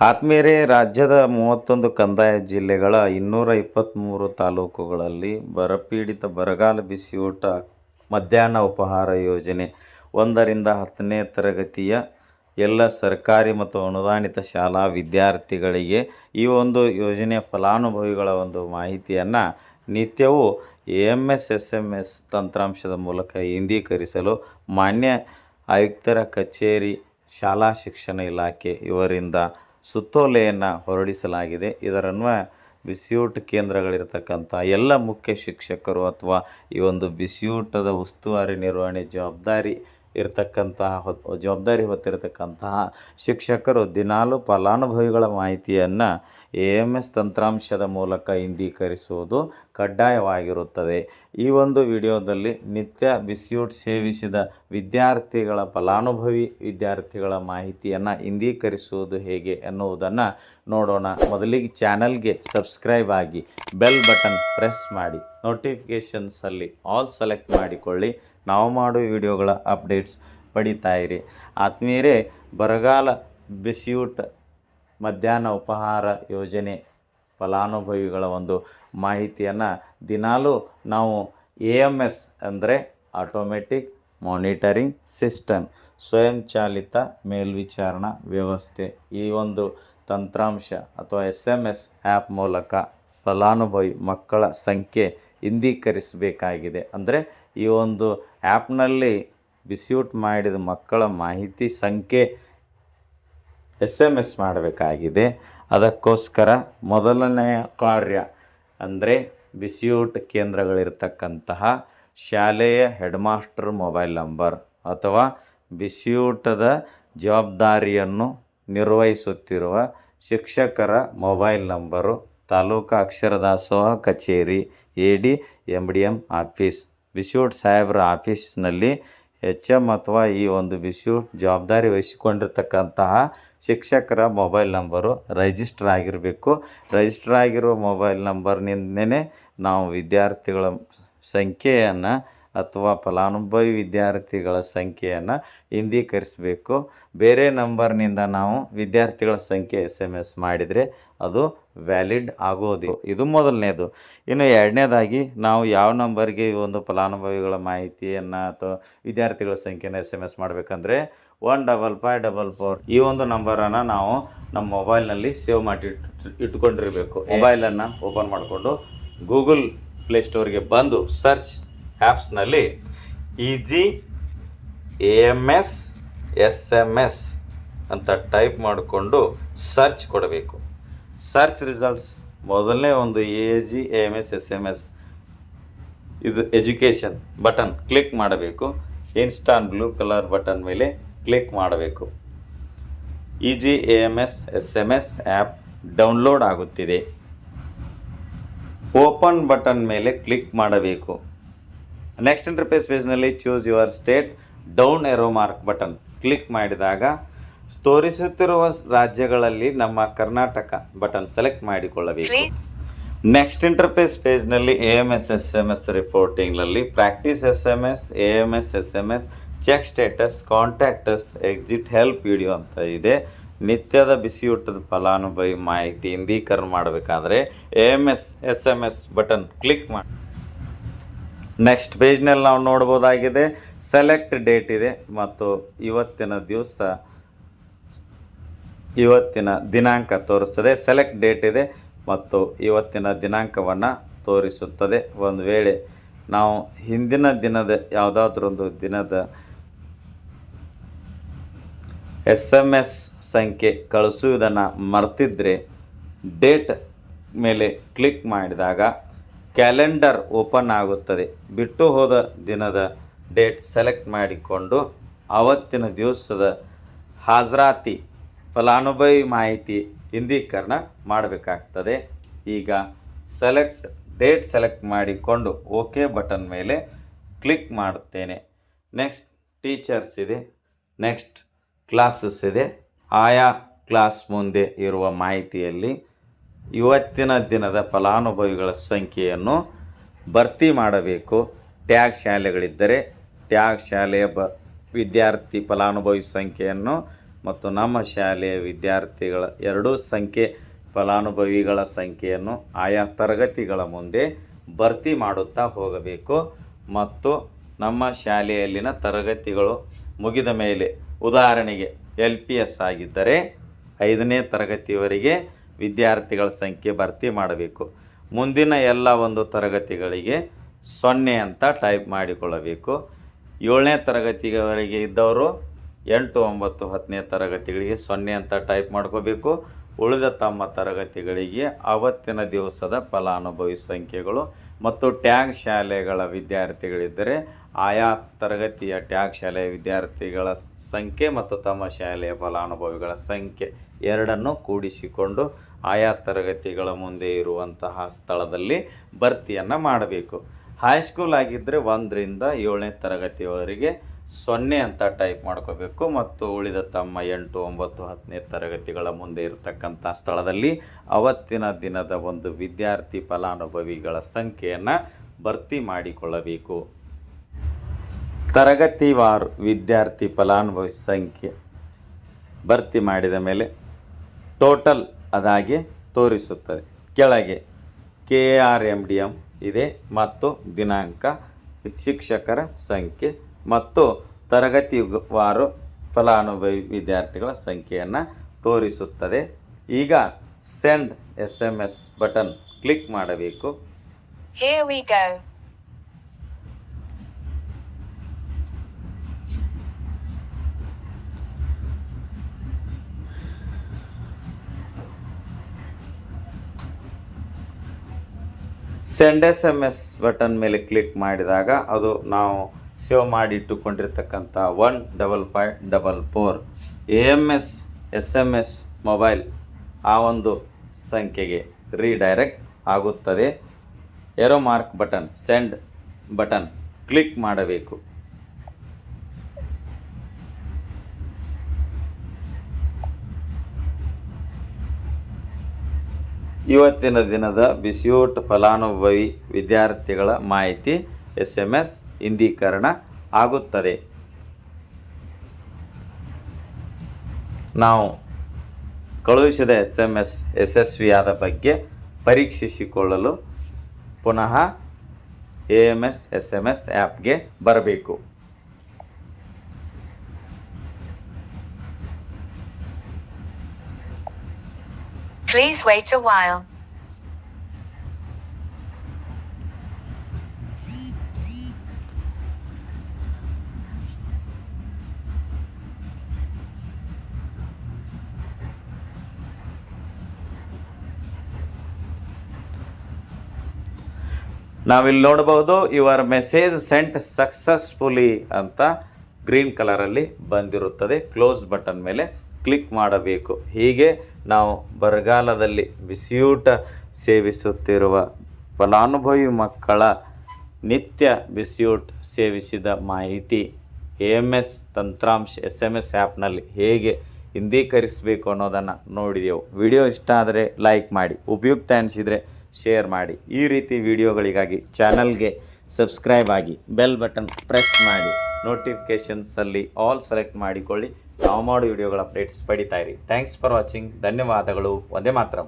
ಆತ್ಮೀಯರೇ, ರಾಜ್ಯದ ಮೂವತ್ತೊಂದು ಕಂದಾಯ ಜಿಲ್ಲೆಗಳ ಇನ್ನೂರ ಇಪ್ಪತ್ತ್ಮೂರು ತಾಲೂಕುಗಳಲ್ಲಿ ಬರಪೀಡಿತ ಬರಗಾಲ ಬಿಸಿಯೂಟ ಮಧ್ಯಾಹ್ನ ಉಪಹಾರ ಯೋಜನೆ ಒಂದರಿಂದ ಹತ್ತನೇ ತರಗತಿಯ ಎಲ್ಲ ಸರ್ಕಾರಿ ಮತ್ತು ಅನುದಾನಿತ ಶಾಲಾ ವಿದ್ಯಾರ್ಥಿಗಳಿಗೆ ಈ ಒಂದು ಯೋಜನೆಯ ಫಲಾನುಭವಿಗಳ ಒಂದು ಮಾಹಿತಿಯನ್ನು ನಿತ್ಯವೂ M S S M S ತಂತ್ರಾಂಶದ ಮೂಲಕ ಹಿಂದೀಕರಿಸಲು ಮಾನ್ಯ ಆಯುಕ್ತರ ಕಚೇರಿ, ಶಾಲಾ ಶಿಕ್ಷಣ ಇಲಾಖೆ ಇವರಿಂದ ಸುತ್ತೋಲೆಯನ್ನು ಹೊರಡಿಸಲಾಗಿದೆ. ಇದರನ್ವಯ ಬಿಸಿಯೂಟ ಕೇಂದ್ರಗಳಿರ್ತಕ್ಕಂಥ ಎಲ್ಲ ಮುಖ್ಯ ಶಿಕ್ಷಕರು ಅಥವಾ ಈ ಒಂದು ಬಿಸಿಯೂಟದ ಉಸ್ತುವಾರಿ ನಿರ್ವಹಣೆ ಜವಾಬ್ದಾರಿ ಇರತಕ್ಕಂತಹ ಹೊತ್ತು ಜವಾಬ್ದಾರಿ ಹೊತ್ತಿರತಕ್ಕಂತಹ ಶಿಕ್ಷಕರು ದಿನಾಲು ಫಲಾನುಭವಿಗಳ ಮಾಹಿತಿಯನ್ನು ಎ ಎಂ ಎಸ್ ತಂತ್ರಾಂಶದ ಮೂಲಕ ಇಂದೀಕರಿಸುವುದು ಕಡ್ಡಾಯವಾಗಿರುತ್ತದೆ. ಈ ಒಂದು ವಿಡಿಯೋದಲ್ಲಿ ನಿತ್ಯ ಬಿಸಿಯೂಟ್ ಸೇವಿಸಿದ ವಿದ್ಯಾರ್ಥಿಗಳ ಫಲಾನುಭವಿ ವಿದ್ಯಾರ್ಥಿಗಳ ಮಾಹಿತಿಯನ್ನು ಇಂದೀಕರಿಸುವುದು ಹೇಗೆ ಎನ್ನುವುದನ್ನು ನೋಡೋಣ. ಮೊದಲಿಗೆ ಚಾನಲ್ಗೆ ಸಬ್ಸ್ಕ್ರೈಬ್ ಆಗಿ ಬೆಲ್ ಬಟನ್ ಪ್ರೆಸ್ ಮಾಡಿ. ನೋಟಿಫಿಕೇಷನ್ಸಲ್ಲಿ ಆಲ್ ಸೆಲೆಕ್ಟ್ ಮಾಡಿಕೊಳ್ಳಿ. ನಾವು ಮಾಡೋ ವಿಡಿಯೋಗಳ ಅಪ್ಡೇಟ್ಸ್ ಪಡಿತಾ ಇರಿ. ಆತ್ಮೀಯರೇ, ಬರಗಾಲ ಬಿಸಿಯೂಟ ಮಧ್ಯಾಹ್ನ ಉಪಹಾರ ಯೋಜನೆ ಫಲಾನುಭವಿಗಳ ಒಂದು ಮಾಹಿತಿಯನ್ನು ದಿನಾಲೂ ನಾವು ಎ ಎಂ ಎಸ್ ಅಂದರೆ ಆಟೋಮೆಟಿಕ್ ಮಾನಿಟರಿಂಗ್ ಸಿಸ್ಟಮ್, ಸ್ವಯಂಚಾಲಿತ ಮೇಲ್ವಿಚಾರಣಾ ವ್ಯವಸ್ಥೆ ಈ ಒಂದು ತಂತ್ರಾಂಶ ಅಥವಾ ಎಸ್ ಎಂ ಎಸ್ ಆ್ಯಪ್ ಮೂಲಕ ಫಲಾನುಭವಿ ಮಕ್ಕಳ ಸಂಖ್ಯೆ ಇಂದೀಕರಿಸಬೇಕಾಗಿದೆ. ಅಂದರೆ ಈ ಒಂದು ಆ್ಯಪ್ನಲ್ಲಿ ಬಿಸ್ಯೂಟ್ ಮಾಡಿದ ಮಕ್ಕಳ ಮಾಹಿತಿ ಸಂಖ್ಯೆ ಎಸ್ ಎಂ ಎಸ್ ಮಾಡಬೇಕಾಗಿದೆ. ಅದಕ್ಕೋಸ್ಕರ ಮೊದಲನೆಯ ಕಾರ್ಯ ಅಂದರೆ ಬಿಸಿಯೂಟ್ ಕೇಂದ್ರಗಳಿರ್ತಕ್ಕಂತಹ ಶಾಲೆಯ ಹೆಡ್ಮಾಸ್ಟರ್ ಮೊಬೈಲ್ ನಂಬರ್ ಅಥವಾ ಬಿಸಿಯೂಟದ ಜವಾಬ್ದಾರಿಯನ್ನು ನಿರ್ವಹಿಸುತ್ತಿರುವ ಶಿಕ್ಷಕರ ಮೊಬೈಲ್ ನಂಬರು ತಾಲೂಕು ಅಕ್ಷರದಾಸೋಹ ಕಚೇರಿ A D M D M office. ಬಿಸಿಯೂಟ್ ಸಾಹೇಬ್ರ ಆಫೀಸ್ನಲ್ಲಿ ಎಚ್ ಎಂ ಅಥವಾ ಈ ಒಂದು ಬಿಸಿಯೂಟ್ ಜವಾಬ್ದಾರಿ ವಹಿಸಿಕೊಂಡಿರ್ತಕ್ಕಂತಹ ಶಿಕ್ಷಕರ ಮೊಬೈಲ್ ನಂಬರು ರಿಜಿಸ್ಟರ್ ಆಗಿರಬೇಕು. ರಿಜಿಸ್ಟರ್ ಆಗಿರೋ ಮೊಬೈಲ್ ನಂಬರ್ನಿಂದನೇ ನಾವು ವಿದ್ಯಾರ್ಥಿಗಳ ಸಂಖ್ಯೆಯನ್ನು ಅಥವಾ ಫಲಾನುಭವಿ ವಿದ್ಯಾರ್ಥಿಗಳ ಸಂಖ್ಯೆಯನ್ನು ಹಿಂದೀಕರಿಸಬೇಕು. ಬೇರೆ ನಂಬರ್ನಿಂದ ನಾವು ವಿದ್ಯಾರ್ಥಿಗಳ ಸಂಖ್ಯೆ ಎಸ್ ಎಂ ಎಸ್ ಮಾಡಿದರೆ ಅದು ವ್ಯಾಲಿಡ್ ಆಗೋದು. ಇದು ಮೊದಲನೇದು. ಇನ್ನು ಎರಡನೇದಾಗಿ ನಾವು ಯಾವ ನಂಬರ್ಗೆ ಈ ಒಂದು ಫಲಾನುಭವಿಗಳ ಮಾಹಿತಿಯನ್ನು ಅಥವಾ ವಿದ್ಯಾರ್ಥಿಗಳ ಸಂಖ್ಯೆನ ಎಸ್ ಎಂ ಎಸ್ ಮಾಡಬೇಕಂದ್ರೆ one double five double four ಈ ಒಂದು ನಂಬರನ್ನು ನಾವು ನಮ್ಮ ಮೊಬೈಲ್ನಲ್ಲಿ ಸೇವ್ ಮಾಡಿ ಇಟ್- ಇಟ್ಕೊಂಡಿರಬೇಕು. ಮೊಬೈಲನ್ನು ಓಪನ್ ಮಾಡಿಕೊಂಡು ಗೂಗಲ್ ಪ್ಲೇಸ್ಟೋರ್ಗೆ ಬಂದು search ಆ್ಯಪ್ಸ್ನಲ್ಲಿ E G, A M S S M S ಅಂತ ಟೈಪ್ ಮಾಡಿಕೊಂಡು ಸರ್ಚ್ ಕೊಡಬೇಕು. ಸರ್ಚ್ ರಿಸಲ್ಟ್ಸ್ ಮೊದಲನೇ ಒಂದು A G A M S S M S ಇದು ಎಜುಕೇಷನ್ ಬಟನ್ ಕ್ಲಿಕ್ ಮಾಡಬೇಕು. ಇನ್ಸ್ಟಾನ್ ಬ್ಲೂ ಕಲರ್ ಬಟನ್ ಮೇಲೆ ಕ್ಲಿಕ್ ಮಾಡಬೇಕು. E G A M S S M S app download ಆಗುತ್ತಿದೆ. ಓಪನ್ ಬಟನ್ ಮೇಲೆ click ಮಾಡಬೇಕು. Next interface ಪೇಜ್ನಲ್ಲಿ choose your state down arrow mark button click ಮಾಡಿದಾಗ ತೋರಿಸುತ್ತಿರುವ ರಾಜ್ಯಗಳಲ್ಲಿ ನಮ್ಮ ಕರ್ನಾಟಕ ಬಟನ್ ಸೆಲೆಕ್ಟ್ ಮಾಡಿಕೊಳ್ಳಬೇಕು. Next interface ಪೇಜ್ನಲ್ಲಿ A M S S M S ರಿಪೋರ್ಟಿಂಗ್ನಲ್ಲಿ practice S M S A M S S M S check status contacts exit help video ಅಂತ ಇದೆ. ನಿತ್ಯದ ಬಿಸಿಯೂಟದ ಫಲಾನುಭವಿ ಮಾಹಿತಿ ಹಿಂದೀಕರಣ ಮಾಡಬೇಕಾದ್ರೆ A M S S M S button click ಮಾಡಿ. Next ಪೇಜ್ನಲ್ಲಿ ನಾವು ನೋಡ್ಬೋದಾಗಿದೆ. ಸೆಲೆಕ್ಟ್ ಡೇಟ್ ಇದೆ ಮತ್ತು ಇವತ್ತಿನ ದಿವಸ, ಇವತ್ತಿನ ದಿನಾಂಕ ತೋರಿಸ್ತದೆ. ಸೆಲೆಕ್ಟ್ ಡೇಟ್ ಇದೆ ಮತ್ತು ಇವತ್ತಿನ ದಿನಾಂಕವನ್ನು ತೋರಿಸುತ್ತದೆ. ಒಂದು ವೇಳೆ ನಾವು ಹಿಂದಿನ ದಿನದ ಯಾವುದಾದ್ರೊಂದು ದಿನದ ಎಸ್ ಎಂ ಎಸ್ ಸಂಖ್ಯೆ ಕಳಿಸುವುದನ್ನು ಮರ್ತಿದ್ರೆ ಡೇಟ್ ಮೇಲೆ ಕ್ಲಿಕ್ ಮಾಡಿದಾಗ ಕ್ಯಾಲೆಂಡರ್ ಓಪನ್ ಆಗುತ್ತದೆ. ಬಿಟ್ಟು ಹೋದ ದಿನದ ಡೇಟ್ ಸೆಲೆಕ್ಟ್ ಮಾಡಿಕೊಂಡು ಆವತ್ತಿನ ದಿವಸದ ಹಾಜರಾತಿ ಫಲಾನುಭವಿ ಮಾಹಿತಿ ಹಿಂದೀಕರಣ ಮಾಡಬೇಕಾಗ್ತದೆ. ಈಗ ಸೆಲೆಕ್ಟ್, ಡೇಟ್ ಸೆಲೆಕ್ಟ್ ಮಾಡಿಕೊಂಡು ಓಕೆ ಬಟನ್ ಮೇಲೆ ಕ್ಲಿಕ್ ಮಾಡುತ್ತೇನೆ. ನೆಕ್ಸ್ಟ್ ಟೀಚರ್ಸ್ ಇದೆ. ನೆಕ್ಸ್ಟ್ ಕ್ಲಾಸಸ್ ಇದೆ. ಆಯಾ ಕ್ಲಾಸ್ ಮುಂದೆ ಇರುವ ಮಾಹಿತಿಯಲ್ಲಿ ಇವತ್ತಿನ ದಿನದ ಫಲಾನುಭವಿಗಳ ಸಂಖ್ಯೆಯನ್ನು ಭರ್ತಿ ಮಾಡಬೇಕು. ಟ್ಯಾಗ್ ಶಾಲೆಗಳಿದ್ದರೆ ಟ್ಯಾಗ್ ಶಾಲೆಯ ಬ, ವಿದ್ಯಾರ್ಥಿ ಫಲಾನುಭವಿ ಸಂಖ್ಯೆಯನ್ನು ಮತ್ತು ನಮ್ಮ ಶಾಲೆಯ ವಿದ್ಯಾರ್ಥಿಗಳ ಎರಡೂ ಸಂಖ್ಯೆ ಫಲಾನುಭವಿಗಳ ಸಂಖ್ಯೆಯನ್ನು ಆಯಾ ತರಗತಿಗಳ ಮುಂದೆ ಭರ್ತಿ ಮಾಡುತ್ತಾ ಹೋಗಬೇಕು. ಮತ್ತು ನಮ್ಮ ಶಾಲೆಯಲ್ಲಿನ ತರಗತಿಗಳು ಮುಗಿದ ಮೇಲೆ ಉದಾಹರಣೆಗೆ ಎಲ್ ಪಿ ಎಸ್ ಆಗಿದ್ದರೆ ಐದನೇ ತರಗತಿಯವರೆಗೆ ವಿದ್ಯಾರ್ಥಿಗಳ ಸಂಖ್ಯೆ ಭರ್ತಿ ಮಾಡಬೇಕು. ಮುಂದಿನ ಎಲ್ಲ ಒಂದು ತರಗತಿಗಳಿಗೆ ಸೊನ್ನೆ ಅಂತ ಟೈಪ್ ಮಾಡಿಕೊಳ್ಳಬೇಕು. ಏಳನೇ ತರಗತಿಯವರೆಗೆ ಇದ್ದವರು ಎಂಟು, ಒಂಬತ್ತು, ಹತ್ತನೇ ತರಗತಿಗಳಿಗೆ ಸೊನ್ನೆ ಅಂತ ಟೈಪ್ ಮಾಡ್ಕೋಬೇಕು. ಉಳಿದ ತಮ್ಮ ತರಗತಿಗಳಿಗೆ ಅವತ್ತಿನ ದಿವಸದ ಫಲಾನುಭವಿ ಸಂಖ್ಯೆಗಳು ಮತ್ತು ಟ್ಯಾಗ್ ಶಾಲೆಗಳ ವಿದ್ಯಾರ್ಥಿಗಳಿದ್ದರೆ ಆಯಾ ತರಗತಿಯ ಟ್ಯಾಗ್ ಶಾಲೆಯ ವಿದ್ಯಾರ್ಥಿಗಳ ಸಂಖ್ಯೆ ಮತ್ತು ತಮ್ಮ ಶಾಲೆಯ ಫಲಾನುಭವಿಗಳ ಸಂಖ್ಯೆ ಎರಡನ್ನು ಕೂಡಿಸಿಕೊಂಡು ಆಯಾ ತರಗತಿಗಳ ಮುಂದೆ ಇರುವಂತಹ ಸ್ಥಳದಲ್ಲಿ ಭರ್ತಿಯನ್ನು ಮಾಡಬೇಕು. ಹೈಸ್ಕೂಲ್ ಆಗಿದ್ದರೆ ಒಂದರಿಂದ ಏಳನೇ ತರಗತಿಯವರೆಗೆ ಸೊನ್ನೆ ಅಂತ ಟೈಪ್ ಮಾಡ್ಕೋಬೇಕು ಮತ್ತು ಉಳಿದ ತಮ್ಮ ಎಂಟು, ಒಂಬತ್ತು, ಹತ್ತನೇ ತರಗತಿಗಳ ಮುಂದೆ ಇರತಕ್ಕಂಥ ಸ್ಥಳದಲ್ಲಿ ಅವತ್ತಿನ ದಿನದ ಒಂದು ವಿದ್ಯಾರ್ಥಿ ಫಲಾನುಭವಿಗಳ ಸಂಖ್ಯೆಯನ್ನು ಭರ್ತಿ ಮಾಡಿಕೊಳ್ಳಬೇಕು. ತರಗತಿವಾರು ವಿದ್ಯಾರ್ಥಿ ಫಲಾನುಭವಿ ಸಂಖ್ಯೆ ಭರ್ತಿ ಮಾಡಿದ ಮೇಲೆ ಟೋಟಲ್ ಅದಾಗಿ ತೋರಿಸುತ್ತದೆ. ಕೆಳಗೆ K R M D M ಇದೆ ಮತ್ತು ದಿನಾಂಕ, ಶಿಕ್ಷಕರ ಸಂಖ್ಯೆ ಮತ್ತು ತರಗತಿವಾರು ಫಲಾನುಭವಿ ವಿದ್ಯಾರ್ಥಿಗಳ ಸಂಖ್ಯೆಯನ್ನು ತೋರಿಸುತ್ತದೆ. ಈಗ send S M S button click ಮಾಡಬೇಕು. Send S M S button ಮೇಲೆ ಕ್ಲಿಕ್ ಮಾಡಿದಾಗ ಅದು ನಾವು ಸೇವ್ ಮಾಡಿ ಇಟ್ಟುಕೊಂಡಿರ್ತಕ್ಕಂಥ one double five double four A M S S M S mobile ಆ ಒಂದು ಸಂಖ್ಯೆಗೆ ರೀಡೈರೆಕ್ಟ್ ಆಗುತ್ತದೆ. Arrow mark button send button click ಮಾಡಬೇಕು. ಇವತ್ತಿನ ದಿನದ ಬಿಸಿಯೂಟ್ ಫಲಾನುಭವಿ ವಿದ್ಯಾರ್ಥಿಗಳ ಮಾಹಿತಿ ಎಸ್ ಎಂ ಎಸ್ ಇಂದೀಕರಣ ಆಗುತ್ತದೆ. ನಾವು ಕಳುಹಿಸಿದ ಎಸ್ ಎಂ ಎಸ್ ಯಶಸ್ವಿಯಾದ ಬಗ್ಗೆ ಪರೀಕ್ಷಿಸಿಕೊಳ್ಳಲು ಪುನಃ A M S S M S ಆ್ಯಪ್ಗೆ ಬರಬೇಕು. Please wait a while. ನಾವಿಲ್ಲಿ ನೋಡಬಹುದು ಯುವರ್ ಮೆಸೇಜ್ ಸೆಂಟ್ ಸಕ್ಸಸ್ಫುಲಿ ಅಂತ ಗ್ರೀನ್ ಕಲರಲ್ಲಿ ಬಂದಿರುತ್ತದೆ ಕ್ಲೋಸ್ ಬಟನ್ ಮೇಲೆ ಕ್ಲಿಕ್ ಮಾಡಬೇಕು. ಹೀಗೆ ನಾವು ಬರಗಾಲದಲ್ಲಿ ಬಿಸಿಯೂಟ ಸೇವಿಸುತ್ತಿರುವ ಫಲಾನುಭವಿ ಮಕ್ಕಳ ನಿತ್ಯ ಬಿಸಿಯೂಟ್ ಸೇವಿಸಿದ ಮಾಹಿತಿ ಎ ಎಂ ಎಸ್ ತಂತ್ರಾಂಶ ಎಸ್ ಎಂ ಎಸ್ ಆ್ಯಪ್ನಲ್ಲಿ ಹೇಗೆ ಹಿಂದೀಕರಿಸಬೇಕು ಅನ್ನೋದನ್ನು ನೋಡಿದೆವು. ವಿಡಿಯೋ ಇಷ್ಟ ಆದರೆ ಲೈಕ್ ಮಾಡಿ, ಉಪಯುಕ್ತ ಅನಿಸಿದರೆ ಶೇರ್ ಮಾಡಿ. ಈ ರೀತಿ ವಿಡಿಯೋಗಳಿಗಾಗಿ ಚಾನಲ್ಗೆ ಸಬ್ಸ್ಕ್ರೈಬ್ ಆಗಿ ಬೆಲ್ ಬಟನ್ ಪ್ರೆಸ್ ಮಾಡಿ. ನೋಟಿಫಿಕೇಷನ್ಸಲ್ಲಿ ಆಲ್ ಸೆಲೆಕ್ಟ್ ಮಾಡಿಕೊಳ್ಳಿ. ನಾವು ಮಾಡೋ ವಿಡಿಯೋಗಳ ಅಪ್ಡೇಟ್ಸ್ ಪಡಿತಾ ಇರಿ. ಥ್ಯಾಂಕ್ಸ್ ಫಾರ್ ವಾಚಿಂಗ್ ಧನ್ಯವಾದಗಳು. ಒಂದೇ ಮಾತ್ರ.